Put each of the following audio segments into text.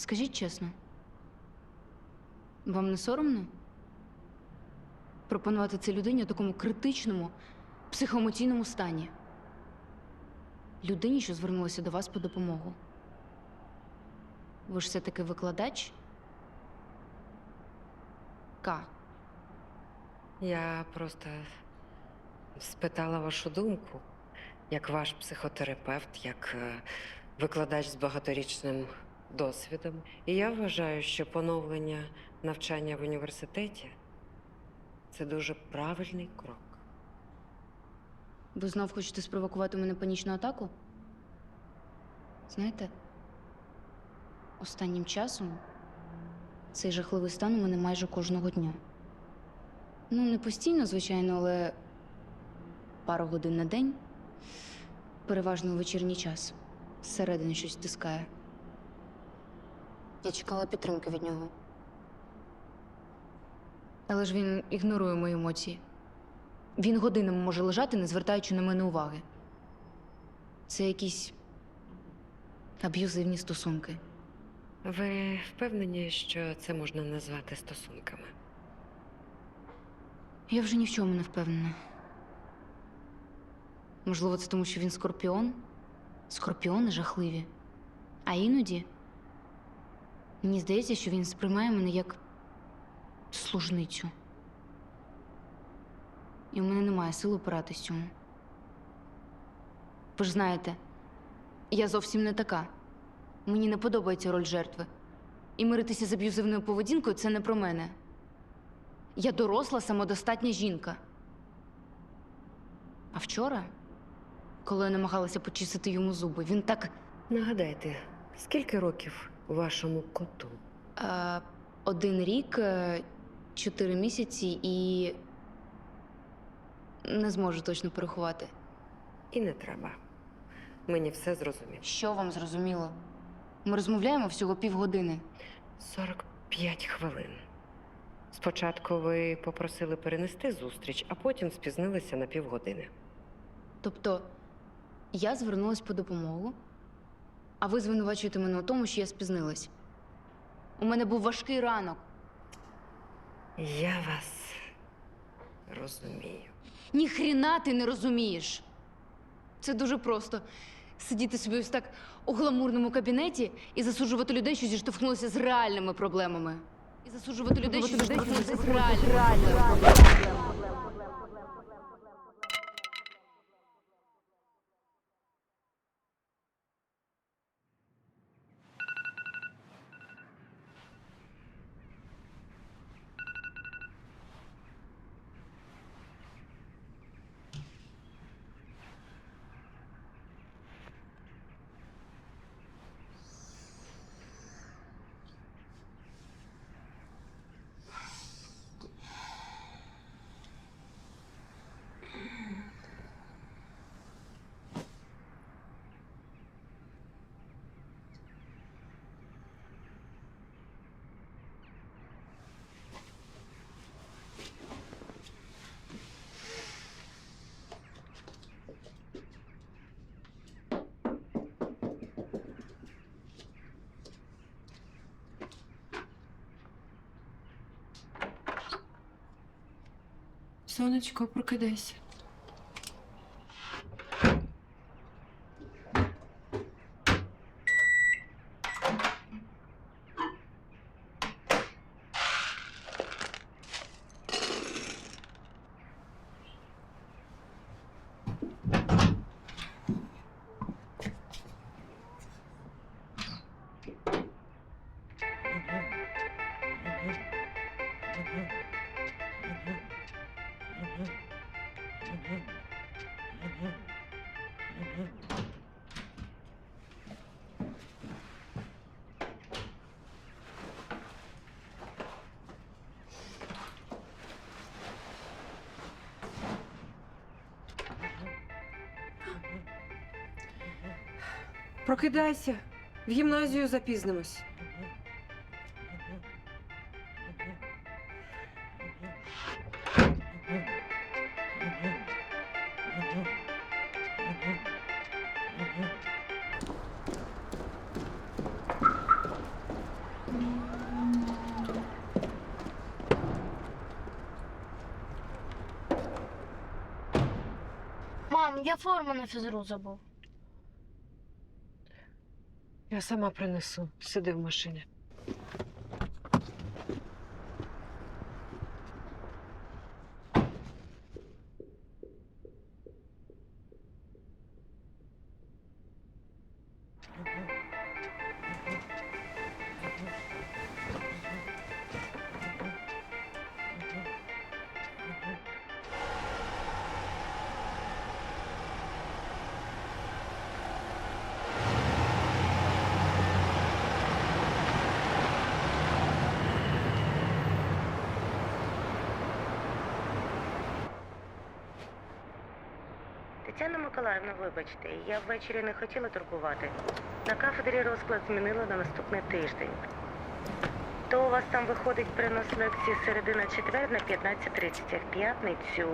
Скажіть чесно, вам не соромно пропонувати це людині у такому критичному психоемоційному стані? Людині, що звернулася до вас по допомогу. Ви ж все-таки викладач? К. Я просто спитала вашу думку, як ваш психотерапевт, як е, викладач з багаторічним досвідом. І я вважаю, що поновлення навчання в університеті це дуже правильний крок. Ви знов хочете спровокувати мене панічну атаку? Знаєте, останнім часом цей жахливий стан у мене майже кожного дня. Ну, не постійно, звичайно, але пару годин на день, переважно у вечірній час, зсередини щось стискає. Я чекала підтримки від нього. Але ж він ігнорує мої емоції. Він годинами може лежати, не звертаючи на мене уваги. Це якісь аб'юзивні стосунки. Ви впевнені, що це можна назвати стосунками? Я вже ні в чому не впевнена. Можливо, це тому, що він скорпіон? Скорпіони жахливі. А іноді мені здається, що він сприймає мене як служницю. І в мене немає сил опиратись цьому. Ви ж знаєте, я зовсім не така. Мені не подобається роль жертви. І миритися з аб'юзивною поведінкою це не про мене. Я доросла самодостатня жінка. А вчора, коли я намагалася почистити йому зуби, він так Нагадайте, скільки років вашому коту? е, один рік, е, чотири місяці і не зможу точно порахувати. І не треба. Мені все зрозуміло. Що вам зрозуміло? Ми розмовляємо всього півгодини. 45 хвилин. Спочатку ви попросили перенести зустріч, а потім спізнилися на півгодини. Тобто, я звернулась по допомогу, а ви звинувачуєте мене у тому, що я спізнилась. У мене був важкий ранок. Я вас розумію. Ні хріна ти не розумієш. Це дуже просто. Сидіти собі ось так у гламурному кабінеті і засуджувати людей, що зіштовхнулися з реальними проблемами. І засуджувати людей, що зіштовхнулися з реальними проблемами. Сонечко, прокидайся. Прокидайся, в гімназію запізнимось. Мам, я форму на фізру забув. Я сама принесу. Сиди в машині. Тетяна Миколаївна, вибачте, я ввечері не хотіла торгувати. На кафедрі розклад змінила на наступний тиждень. То у вас там виходить перенос лекції середина четвер на 15.30, а в п'ятницю.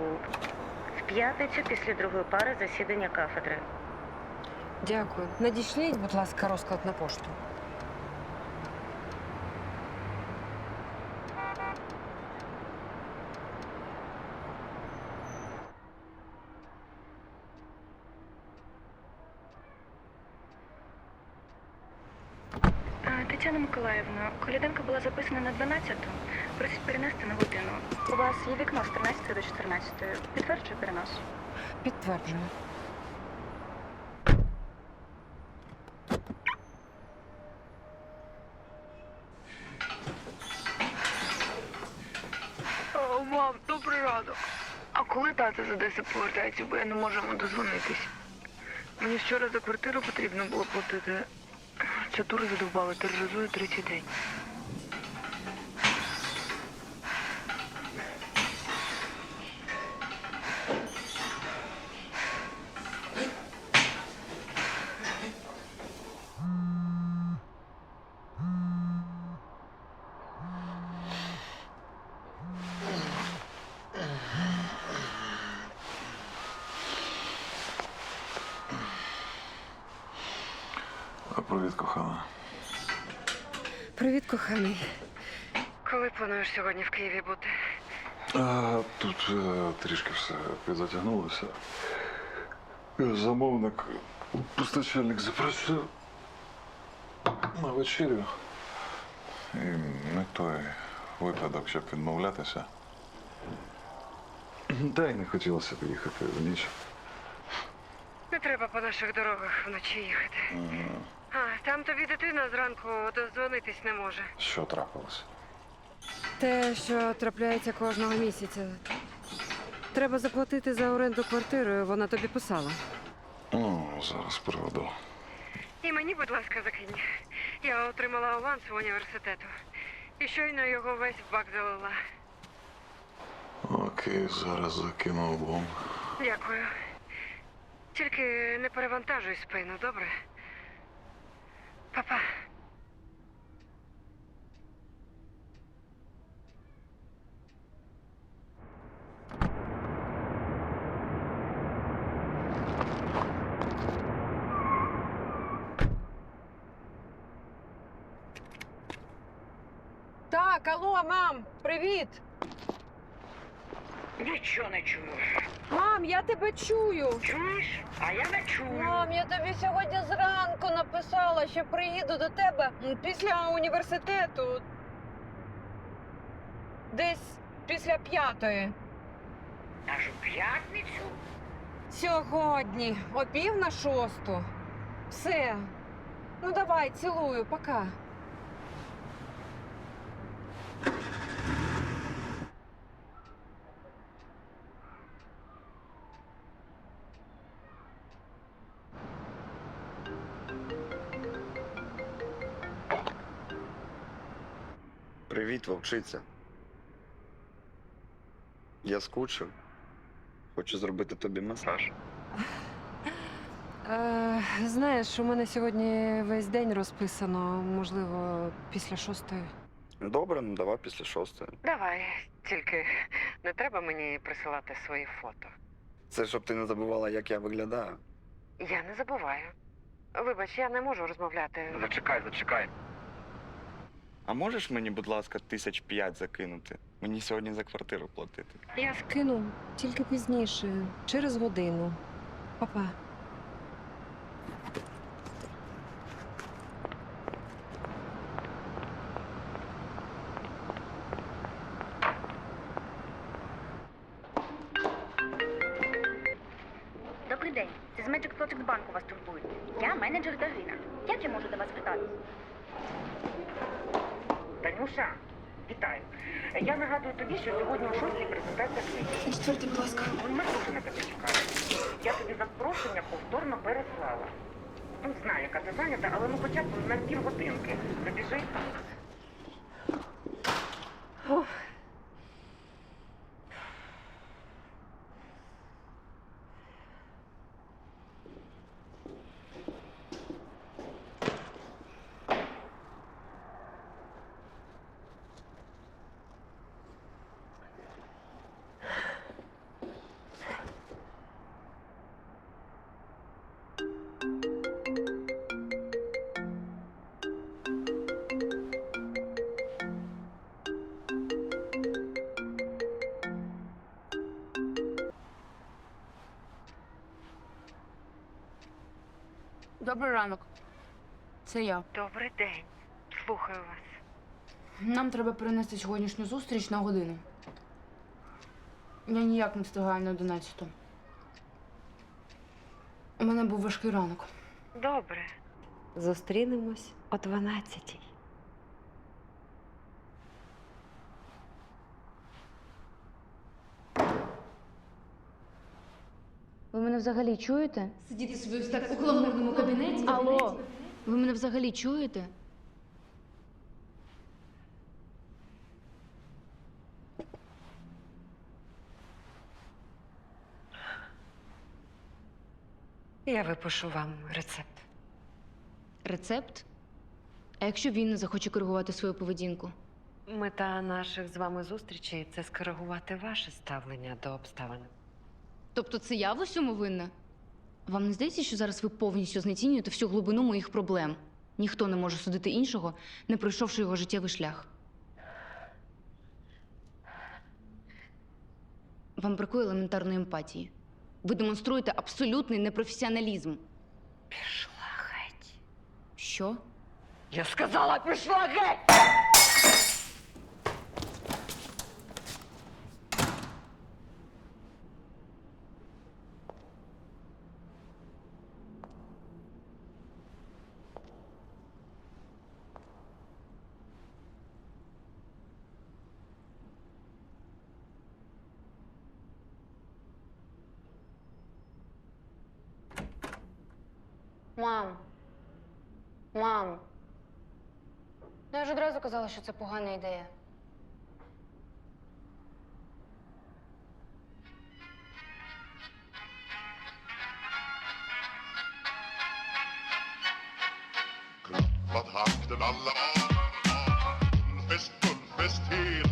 В п'ятницю після другої пари засідання кафедри. Дякую. Надішліть, будь ласка, розклад на пошту. А, Тетяна Миколаївна, колядинка була записана на 12-ту. Просить перенести на годину. У вас є вікно з 13 до 14. Підтверджую перенос. Підтверджую. О, мам, добрий ранок. А коли тато з Одеси повертається, бо я не можу йому дозвонитись. Мені вчора за квартиру потрібно було платити. Ця тур задовбали, тероризує третій день. Привіт, кохана. Привіт, коханий. Коли плануєш сьогодні в Києві бути? А, тут е, трішки все підзатягнулося. Замовник, постачальник запросив на вечерю. І не той випадок, щоб відмовлятися. Та й не хотілося б їхати в ніч. Не треба по наших дорогах вночі їхати. М, А, там тобі дитина зранку дозвонитись не може. Що трапилось? Те, що трапляється кожного місяця. Треба заплатити за оренду квартири, вона тобі писала. Ну, зараз приведу. І мені, будь ласка, закинь. Я отримала аванс в університету. І щойно його весь в бак залила. Окей, зараз закину обом. Дякую. Тільки не перевантажуй спину, добре? Папа. Так, алло, мам, привіт! Нічого не чую. Мам, я тебе чую. Чуєш? А я не чую. Мам, я тобі сьогодні зранку написала, що приїду до тебе після університету. Десь після п'ятої. Аж у п'ятницю? Сьогодні, о пів на шосту. Все. Ну давай, цілую, пока. Привіт, вовчиця. Я скучив. Хочу зробити тобі масаж. Е, знаєш, у мене сьогодні весь день розписано, можливо, після шостої. Добре, ну давай після шостої. Давай, тільки не треба мені присилати свої фото. Це щоб ти не забувала, як я виглядаю. Я не забуваю. Вибач, я не можу розмовляти. Зачекай, зачекай. А можеш мені, будь ласка, тисяч п'ять закинути? Мені сьогодні за квартиру платити. Я скину тільки пізніше, через годину. Па-па. Тобі, що сьогодні о 6 презентація книги. Четвертий, будь ласка. Ми дуже тебе чекаємо. Я тобі запрошення повторно переслала. Ну, знаю, яка ти зайнята, але ну хоча б на півгодинки. Забіжи. Добрий ранок. Це я. Добрий день. Слухаю вас. Нам треба перенести сьогоднішню зустріч на годину. Я ніяк не встигаю на 11. У мене був важкий ранок. Добре. Зустрінемось о 12 Ви мене взагалі чуєте? Сидіти собі ось так у гламурному кабінеті. Алло. Ви мене взагалі чуєте? Я випишу вам рецепт. Рецепт? А якщо він не захоче коригувати свою поведінку? Мета наших з вами зустрічей це скоригувати ваше ставлення до обставин. Тобто це я в усьому винна? Вам не здається, що зараз ви повністю знецінюєте всю глибину моїх проблем? Ніхто не може судити іншого, не пройшовши його життєвий шлях. Вам бракує елементарної емпатії. Ви демонструєте абсолютний непрофесіоналізм. Пішла геть. Що? Я сказала, пішла геть! Мам. Мам. Ну, я ж одразу казала, що це погана ідея. Klappat hakten alla Fullfest, fullfest hela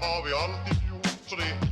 har vi alltid gjort. Så det